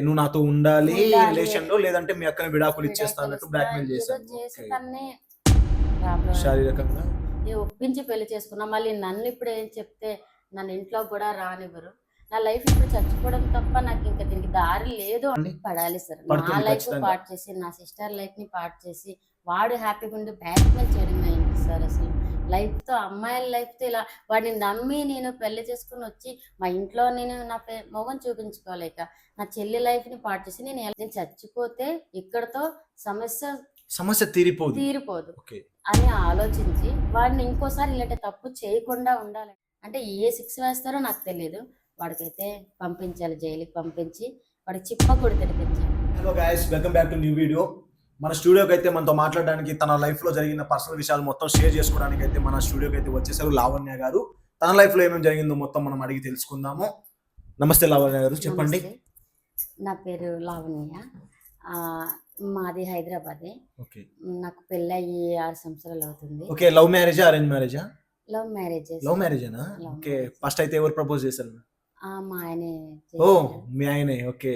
నువ్వు నాతో ఉండాలి. రిలేషన్లో లేదంటే మీ అక్కని విడాకులు ఇచ్చేస్తా అన్నట్టు బ్లాక్ మెయిల్ చేశాను. శారీరకంగా? ఒప్పించి పెళ్ళి చేసుకున్నా మళ్ళీ నన్ను ఇప్పుడు ఏం చెప్తే నన్ను ఇంట్లో కూడా రానివ్వరు. నా లైఫ్ ఇప్పుడు చచ్చిపోవడం తప్ప నాకు ఇంకా దీనికి దారి లేదు అని పడాలి సార్. నా లైఫ్. పాటు చేసి నా సిస్టర్ లైఫ్ని పాటు చేసి వాడు హ్యాపీగా ఉండి బ్యాక్ మెయిల్ చేయడం సార్ అసలు? లైఫ్తో అమ్మాయిల లైఫ్తో ఇలా వాడిని నమ్మి నేను పెళ్ళి చేసుకుని వచ్చి మా ఇంట్లో నేను నా మొగం చూపించుకోలేక నా చెల్లి లైఫ్ని పాటు చేసి నేను ఎలా- నేను చచ్చిపోతే ఇక్కడతో సమస్య సమస్య తీరిపోదు. తీరిపోదు. అని ఆలోచించి వాడిని ఇంకోసారి ఇలాంటి తప్పు చేయకుండా ఉండాలి. అంటే ఏ శిక్ష వేస్తారో నాకు తెలియదు వాడికైతే పంపించాలి జైలుకి పంపించి వాడికి చిప్ప కూడా తినిపించాలి hello guys welcome back to new video మన స్టూడియోకి అయితే మనతో మాట్లాడడానికి తన లైఫ్లో జరిగిన పర్సనల్ విషయాలు మొత్తం షేర్ చేసుకోవడానికి అయితే మన స్టూడియోకి అయితే వచ్చేసారు లావణ్య గారు. తన లైఫ్లో ఏమేమి జరిగిందో మొత్తం మనం అడిగి తెలుసుకుందాము. నమస్తే లావణ్య గారు చెప్పండి. నా పేరు లావణ్య. మాది హైదరాబాదే. ఓకే. నాకు పెళ్ళయి ఆరు సంవత్సరాలు అవుతుంది. ఓకే లవ్ మ్యారేజా అరేంజ్ మ్యారేజా? లవ్ మ్యారేజ్ లవ్ మ్యారేజేనా? ఓకే. ఫస్ట్ అయితే ఎవరు ప్రపోజ్ చేశారు? మా ఆయనే ఓ. మీ ఆయనే ఓకే.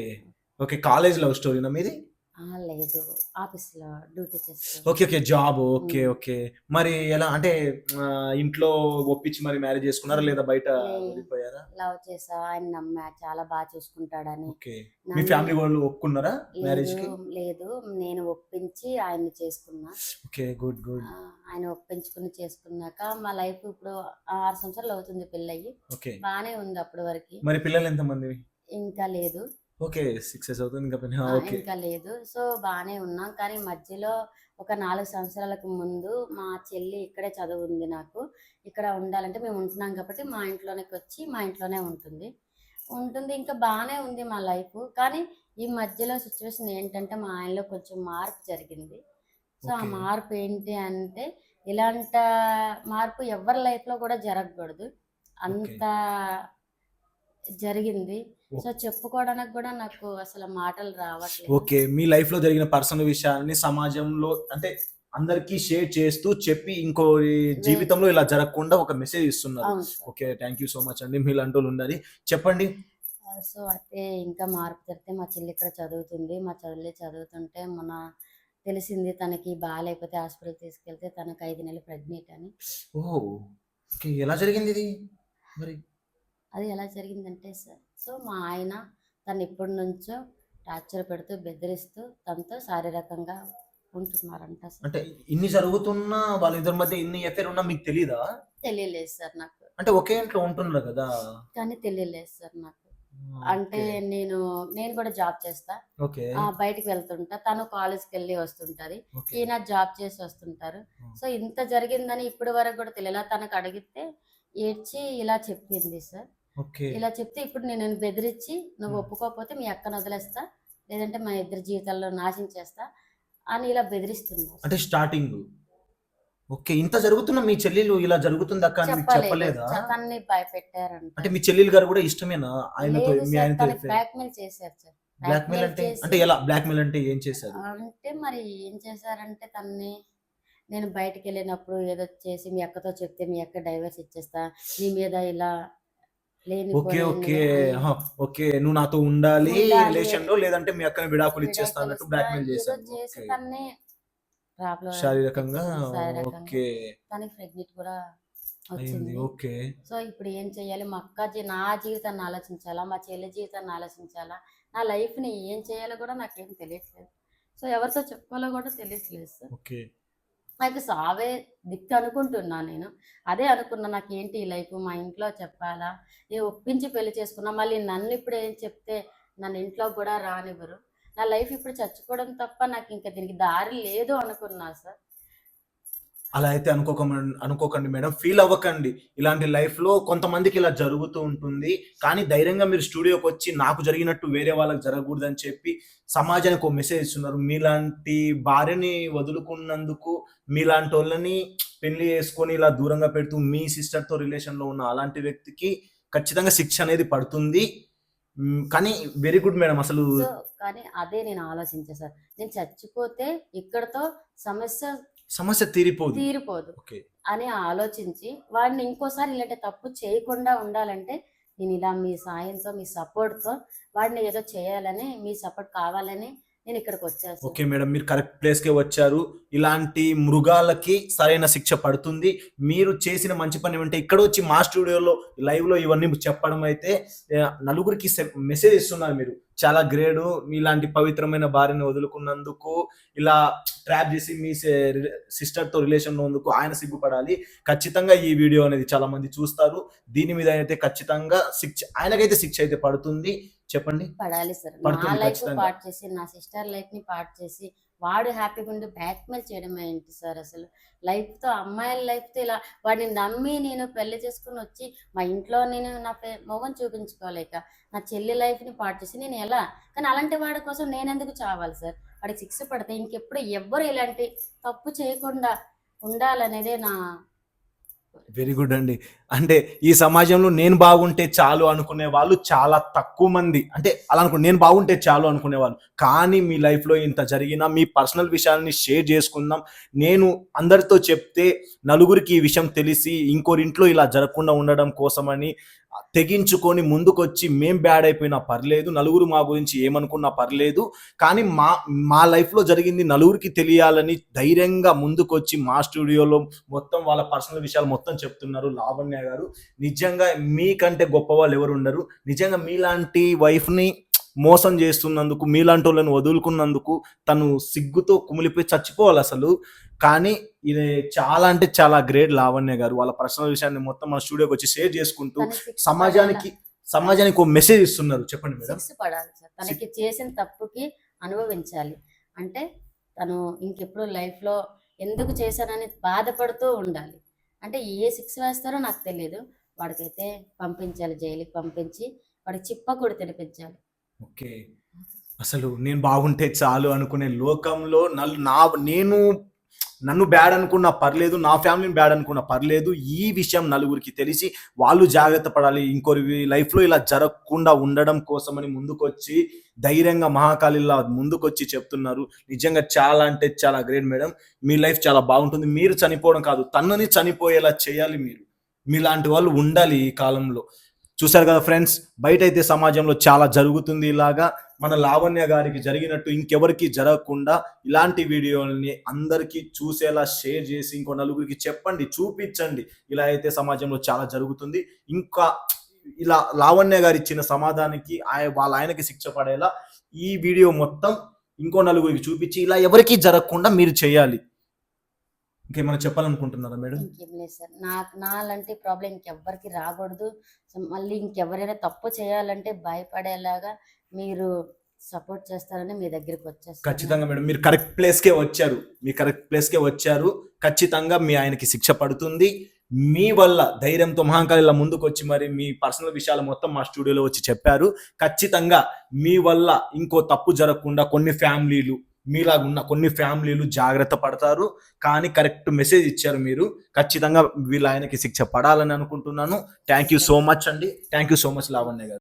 ఓకే కాలేజ్ లవ్ స్టోరీనా మీది? లేదు. ఆఫీస్లో డ్యూటీ చేస్తాను okay okay. Job. Okay. Okay. మరి ఎలా? అంటే ఆ, ఇంట్లో ఒప్పించి మరి మ్యారేజ్ చేసుకున్నారా? లేదా బయట లే. వెళ్ళిపోయారా లవ్ చేసా. ఆయన నమ్మా చాలా బాగా చూసుకుంటాడని. ఓకే. మీ నన్ను- ఫ్యామిలీ వాళ్ళు ఒప్పుకున్నారా మ్యారేజ్కి లేదు లేదు. నేను ఒప్పించి ఆయన్ని చేసుకున్నా. Okay good good. ఆ, ఆయన ఒప్పించుకుని చేసుకున్నాక మా లైఫ్ ఇప్పుడు ఆరు సంవత్సరాలు అవుతుంది పెళ్ళయి ఓకే. బానే ఉంది అప్పటి వరకు. మరి పిల్లలు ఎంత మంది ఇంకా లేదు. ఓకే సిక్స్ ఇయర్స్ అవుతుంది ఇంకా పని ఆ, ఓకే. ఇంకా లేదు. సో బానే ఉన్నాం. కానీ మధ్యలో ఒక నాలుగు సంవత్సరాలకు ముందు మా చెల్లి ఇక్కడే చదువుంది నాకు. ఇక్కడ ఉండాలంటే మేము ఉంటున్నాం కాబట్టి మా ఇంట్లోనికి వచ్చి మా ఇంట్లోనే ఉంటుంది. ఉంటుంది. ఇంకా బాగానే ఉంది మా లైఫ్. కానీ ఈ మధ్యలో సిచ్యువేషన్ ఏంటంటే మా ఆయనలో కొంచెం మార్పు జరిగింది. సో ఆ. మార్పు ఏంటి అంటే ఇలాంట మార్పు ఎవరి లైఫ్లో కూడా జరగకూడదు. అంత జరిగింది. సో చెప్పుకోవడానికి కూడా నాకు అసలు మాటలు రావట్లేదు. ఓకే మీ లైఫ్లో జరిగిన పర్సనల్ విషయాన్ని సమాజంలో అంటే అందరికి షేర్ చేస్తూ చెప్పి ఇంకో జీవితంలో ఇలా జరగకుండా ఒక మెసేజ్ ఇస్తున్నారు. Okay thank you so much అండి. మీలాంటి వాళ్ళు ఉండాలి. చెప్పండి. సో అయితే ఇంకా మార్పు జరిగితే మా చెల్లి ఇక్కడ చదువుతుంది. మా చెల్లి చదువుతుంటే మొన్న తెలిసింది తనకి బాగాలేకపోతే హాస్పిటల్ తీసుకెళ్తే తనకు ఐదు నెలలు ప్రెగ్నెంట్ అని. ఓ ఓకే. ఎలా జరిగింది ఇది? మరి అది ఎలా జరిగిందంటే సార్ సో మా ఆయన తను ఇప్పటి నుంచో టార్చర్ పెడుతూ బెదిరిస్తూ తనతో శారీరకంగా ఉంటున్నారంట అంటే ఇన్ని జరుగుతున్నా వాళ్ళ ఇద్దరి మధ్య ఇన్ని ఎఫైర్ ఉన్నా మీకు తెలీదా? తెలియలేదు సార్ నాకు. అంటే ఒకే ఇంట్లో ఉంటున్నారు కదా? కానీ తెలియలేదు సార్ నాకు. అంటే నేను నేను కూడా జాబ్ చేస్తా. బయటికి వెళ్తుంటా. తను కాలేజ్కి వెళ్ళి వస్తుంటది. ఈయన జాబ్ చేసి వస్తుంటారు. సో ఇంత జరిగిందని ఇప్పటి వరకు కూడా తెలియలా తనకు అడిగితే ఏడ్చి ఇలా చెప్పింది సార్. ఇలా చెప్తే ఇప్పుడు నేను బెదిరించి నువ్వు. ఒప్పుకోకపోతే మీ అక్కను వదిలేస్తా లేదంటే మా ఇద్దరి జీవితాల్లో నాశనం చేస్తా అని ఇలా బెదిరిస్తున్నారు. అంటే స్టార్టింగ్. ఓకే ఇంత జరుగుతున్నా మీ చెల్లెలు ఇలా జరుగుతుంది అక్క అని మీకు చెప్పలేదా. తనని భయపెట్టారంట. అంటే మీ చెల్లెలు గారు కూడా ఇష్టమేనా? ఆయనతో మీ ఆయనతో బ్లాక్మెయిల్ చేశారు సార్. బ్లాక్ మెయిల్ అంటే అంటే ఎలా? బ్లాక్ మెయిల్ అంటే ఏం చేశారు? అంటే మరి ఏం చేశారంటే తన్ని నేను బయటికి వెళ్ళినప్పుడు ఏదో చేసి మీ అక్కతో చెప్తే మీ అక్క డైవర్స్ ఇచ్చేస్తా నీ మీద ఇలా ఓకే ఓకే ఓకే నువ్వు నాతో ఉండాలి. రిలేషన్లో లేదంటే మీ అక్కని విడాకులు ఇచ్చేస్తా అన్నట్టు బ్లాక్ మెయిల్ ప్రాబ్లం శారీరకంగా. ఓకే. తనకి ప్రెగ్నెంట్ కూడా వచ్చింది. ఓకే. సో ఇప్పుడు ఏం చేయాలి? మా అక్క నా జీవితాన్ని ఆలోచించాలా? మా చెల్లి జీవితాన్ని ఆలోచించాలా? నా లైఫ్ని ఏం చేయాలో కూడా నాకేం తెలియట్లేదు. సో ఎవరితో చెప్పుకోవాలో కూడా తెలియట్లేదు. Sir okay. నాకు సావే దిక్కు అనుకుంటున్నా నేను. అదే అనుకున్నా నాకు ఏంటి ఈ లైఫ్? మా ఇంట్లో చెప్పాలా? నేను ఒప్పించి పెళ్ళి చేసుకున్నా మళ్ళీ నన్ను ఇప్పుడు ఏం చెప్తే నన్ను ఇంట్లో కూడా రానివ్వరు. నా లైఫ్ ఇప్పుడు చచ్చిపోవడం తప్ప నాకు ఇంకా దీనికి దారి లేదు అనుకున్నా సార్. అలా అయితే అనుకోక అనుకోకండి మేడం. ఫీల్ అవ్వకండి. ఇలాంటి లైఫ్లో కొంతమందికి ఇలా జరుగుతూ ఉంటుంది. కానీ ధైర్యంగా మీరు స్టూడియోకి వచ్చి నాకు జరిగినట్టు వేరే వాళ్ళకి జరగకూడదని చెప్పి సమాజానికి ఒక మెసేజ్ ఇస్తున్నారు. మీలాంటి భార్యని వదులుకున్నందుకు మీలాంటి వాళ్ళని పెళ్ళి చేసుకొని ఇలా దూరంగా పెడుతూ మీ సిస్టర్తో రిలేషన్లో ఉన్న అలాంటి వ్యక్తికి ఖచ్చితంగా శిక్ష అనేది పడుతుంది. కానీ వెరీ గుడ్ మేడం అసలు. కానీ అదే నేను ఆలోచించా సార్. నేను చచ్చిపోతే ఇక్కడతో సమస్య సమస్య తీరిపోదు. తీరిపోదు. ఓకే. అని ఆలోచించి వాడిని ఇంకోసారి ఇలాంటి తప్పు చేయకుండా ఉండాలంటే నేను ఇలా మీ సాయంతో మీ సపోర్ట్తో వాడిని ఏదో చేయాలని మీ సపోర్ట్ కావాలని నేను ఇక్కడికి వచ్చాను ఓకే మేడం మీరు కరెక్ట్ ప్లేస్ కే వచ్చారు. ఇలాంటి మృగాలకి సరైన శిక్ష పడుతుంది. మీరు చేసిన మంచి పని ఏమంటే ఇక్కడ వచ్చి మా స్టూడియోలో లైవ్లో ఇవన్నీ చెప్పడం అయితే నలుగురికి మెసేజ్ ఇస్తున్నారు మీరు. చాలా గ్రేడు ఇలాంటి పవిత్రమైన భార్యను వదులుకున్నందుకు ఇలా ట్రాప్ చేసి మీ సిస్టర్తో రిలేషన్ ఉన్నందుకు ఆయన సిగ్గుపడాలి. ఖచ్చితంగా ఈ వీడియో అనేది చాలా మంది చూస్తారు. దీని మీద అయితే ఖచ్చితంగా శిక్ష ఆయనకైతే శిక్ష అయితే పడుతుంది. చెప్పండి. పడాలి సార్. నా లైఫ్. పాటు చేసి నా సిస్టర్ లైఫ్ని పాటు చేసి వాడు హ్యాపీగా ఉండి బ్లాక్మెయిల్ చేయడం ఏంటి సార్ అసలు? లైఫ్తో అమ్మాయిల లైఫ్తో ఇలా వాడిని నమ్మి నేను పెళ్ళి చేసుకుని వచ్చి మా ఇంట్లో నేను నా మొగం చూపించుకోలేక నా చెల్లి లైఫ్ని పాటు చేసి నేను ఎలా? కానీ అలాంటి వాడి కోసం నేను ఎందుకు చావాలి సార్? వాడికి శిక్ష పడితే ఇంకెప్పుడు ఎవ్వరు ఇలాంటి తప్పు చేయకుండా ఉండాలనేదే నా వెరీ గుడ్ అండి. అంటే ఈ సమాజంలో నేను బాగుంటే చాలు అనుకునే వాళ్ళు చాలా తక్కువ మంది. అంటే అలా అనుకో నేను బాగుంటే చాలు అనుకునే వాళ్ళు. కానీ మీ లైఫ్లో ఇంత జరిగినా మీ పర్సనల్ విషయాల్ని షేర్ చేసుకుందాం. నేను అందరితో చెప్తే నలుగురికి ఈ విషయం తెలిసి ఇంకోరింట్లో ఇలా జరగకుండా ఉండడం కోసమని తెగించుకొని ముందుకొచ్చి మేం బ్యాడ్ అయిపోయినా పర్లేదు నలుగురు మా గురించి ఏమనుకున్నా పర్లేదు. కానీ మా మా లైఫ్లో జరిగింది నలుగురికి తెలియాలని ధైర్యంగా ముందుకొచ్చి మా స్టూడియోలో మొత్తం వాళ్ళ పర్సనల్ విషయాలు మొత్తం చెప్తున్నారు. లావణ్య గారు నిజంగా మీకంటే గొప్ప వాళ్ళు ఎవరు ఉండరు. నిజంగా మీలాంటి వైఫ్ని మోసం చేస్తున్నందుకు మీలాంటి వాళ్ళని వదులుకున్నందుకు తను సిగ్గుతో కుమిలిపోయి చచ్చిపోవాలి అసలు. కానీ ఇది చాలా అంటే చాలా గ్రేట్ లావణ్య గారు. వాళ్ళ పర్సనల్ విషయాన్ని మొత్తం మన స్టూడియోకి వచ్చి షేర్ చేసుకుంటూ సమాజానికి సమాజానికి ఒక మెసేజ్ ఇస్తున్నారు. చెప్పండి మేడం. పడాలి సార్. తనకి చేసిన తప్పుకి అనుభవించాలి. అంటే తను ఇంకెప్పుడు life లో ఎందుకు చేశానని బాధపడుతూ ఉండాలి. అంటే ఏ శిక్ష వేస్తారో నాకు తెలియదు వాడికైతే పంపించాలి జైలుకి పంపించి వాడికి చిప్ప కూడా తినిపించాలి. ఓకే. అసలు నేను బాగుంటే చాలు అనుకునే లోకంలో నల్- నా నేను నన్ను బ్యాడ్ అనుకున్నా పర్లేదు నా ఫ్యామిలీని బ్యాడ్ అనుకున్నా పర్లేదు ఈ విషయం నలుగురికి తెలిసి వాళ్ళు జాగ్రత్త పడాలి. ఇంకొరి లైఫ్లో ఇలా జరగకుండా ఉండడం కోసమని ముందుకొచ్చి ధైర్యంగా మహాకాళిలా ముందుకొచ్చి చెప్తున్నారు. నిజంగా చాలా అంటే చాలా గ్రేట్ మేడం మీ లైఫ్ చాలా బాగుంటుంది. మీరు చనిపోవడం కాదు తనని చనిపోయేలా చేయాలి మీరు. మీలాంటి వాళ్ళు ఉండాలి ఈ కాలంలో. చూశారు కదా ఫ్రెండ్స్ బయట అయితే సమాజంలో చాలా జరుగుతుంది ఇలాగా. మన లావణ్య గారికి జరిగినట్టు ఇంకెవరికి జరగకుండా ఇలాంటి వీడియోల్ని అందరికీ చూసేలా షేర్ చేసి ఇంకో నలుగురికి చెప్పండి చూపించండి. ఇలా అయితే సమాజంలో చాలా జరుగుతుంది. ఇంకా ఇలా లావణ్య గారు ఇచ్చిన సమాధానానికి ఆయ- వాళ్ళ ఆయనకి శిక్ష పడేలా ఈ వీడియో మొత్తం ఇంకో నలుగురికి చూపించి ఇలా ఎవరికి జరగకుండా మీరు చేయాలి. ఇంకేమైనా చెప్పాలనుకుంటున్నారా మేడం? ఇంకేం లేదు సార్. నాకు నాలాంటి ప్రాబ్లం ఇంకెవ్వరికి రాకూడదు. మళ్ళీ ఇంకెవరైనా తప్పు చేయాలంటే భయపడేలాగా మీరు సపోర్ట్ చేస్తారని మీ దగ్గరికి వచ్చేస్తాను. ఖచ్చితంగా మేడం మీరు కరెక్ట్ ప్లేస్కే వచ్చారు. మీ కరెక్ట్ ప్లేస్కే వచ్చారు. ఖచ్చితంగా మీ ఆయనకి శిక్ష పడుతుంది. మీ వల్ల ధైర్యంతో మహాంకాళిలా ముందుకు వచ్చి మరి మీ పర్సనల్ విషయాలు మొత్తం మా స్టూడియోలో వచ్చి చెప్పారు. ఖచ్చితంగా మీ వల్ల ఇంకో తప్పు జరగకుండా కొన్ని ఫ్యామిలీలు మీలాగా ఉన్న కొన్ని ఫ్యామిలీలు జాగ్రత్త పడతారు. కానీ కరెక్ట్ మెసేజ్ ఇచ్చారు మీరు. ఖచ్చితంగా వీళ్ళ ఆయనకి శిక్ష పడాలని అనుకుంటున్నాను. థ్యాంక్ యూ సో మచ్ అండి. Thank you so much Lavanya garu.